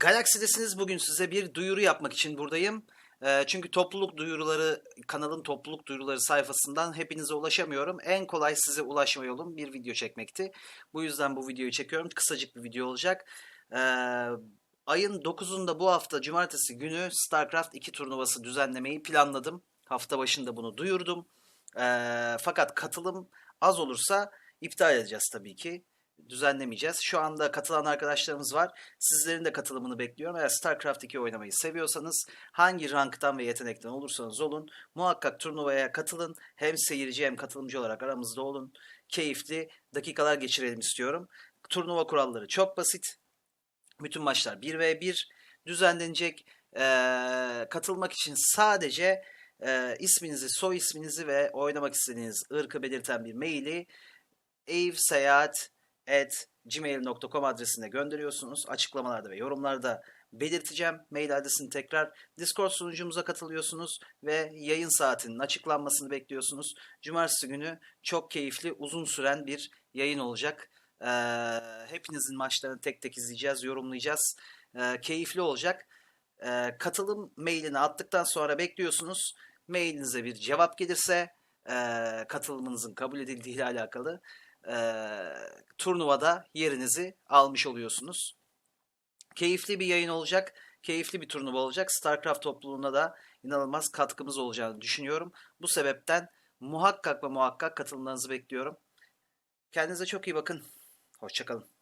Galaxy'desiniz. Bugün size bir duyuru yapmak için buradayım. Ee, çünkü topluluk duyuruları, kanalın topluluk duyuruları sayfasından hepinize ulaşamıyorum. En kolay size ulaşma yolum bir video çekmekti. Bu yüzden bu videoyu çekiyorum. Kısacık bir video olacak. Ee, ayın 9'unda bu hafta cumartesi günü StarCraft 2 turnuvası düzenlemeyi planladım. Hafta başında bunu duyurdum. Ee, fakat katılım az olursa iptal edeceğiz tabii ki. Düzenlemeyeceğiz. Şu anda katılan arkadaşlarımız var. Sizlerin de katılımını bekliyorum. Eğer StarCraft 2 oynamayı seviyorsanız hangi ranktan ve yetenekten olursanız olun muhakkak turnuvaya katılın. Hem seyirci hem katılımcı olarak aramızda olun. Keyifli dakikalar geçirelim istiyorum. Turnuva kuralları çok basit. Bütün maçlar 1v1 düzenlenecek. Ee, katılmak için sadece e, isminizi, soy isminizi ve oynamak istediğiniz ırkı belirten bir maili eivseyahat@gmail.com adresine gönderiyorsunuz. Açıklamalarda ve yorumlarda belirteceğim mail adresini tekrar. Discord sunucumuza katılıyorsunuz ve yayın saatinin açıklanmasını bekliyorsunuz. Cumartesi günü çok keyifli, uzun süren bir yayın olacak. Ee, hepinizin maçlarını tek tek izleyeceğiz, yorumlayacağız. Ee, keyifli olacak. Ee, katılım mailini attıktan sonra bekliyorsunuz. Mailinize bir cevap gelirse e, katılımınızın kabul edildiği ile alakalı e, turnuvada yerinizi almış oluyorsunuz. Keyifli bir yayın olacak. Keyifli bir turnuva olacak. StarCraft topluluğuna da inanılmaz katkımız olacağını düşünüyorum. Bu sebepten muhakkak ve muhakkak katılımlarınızı bekliyorum. Kendinize çok iyi bakın. Hoşçakalın.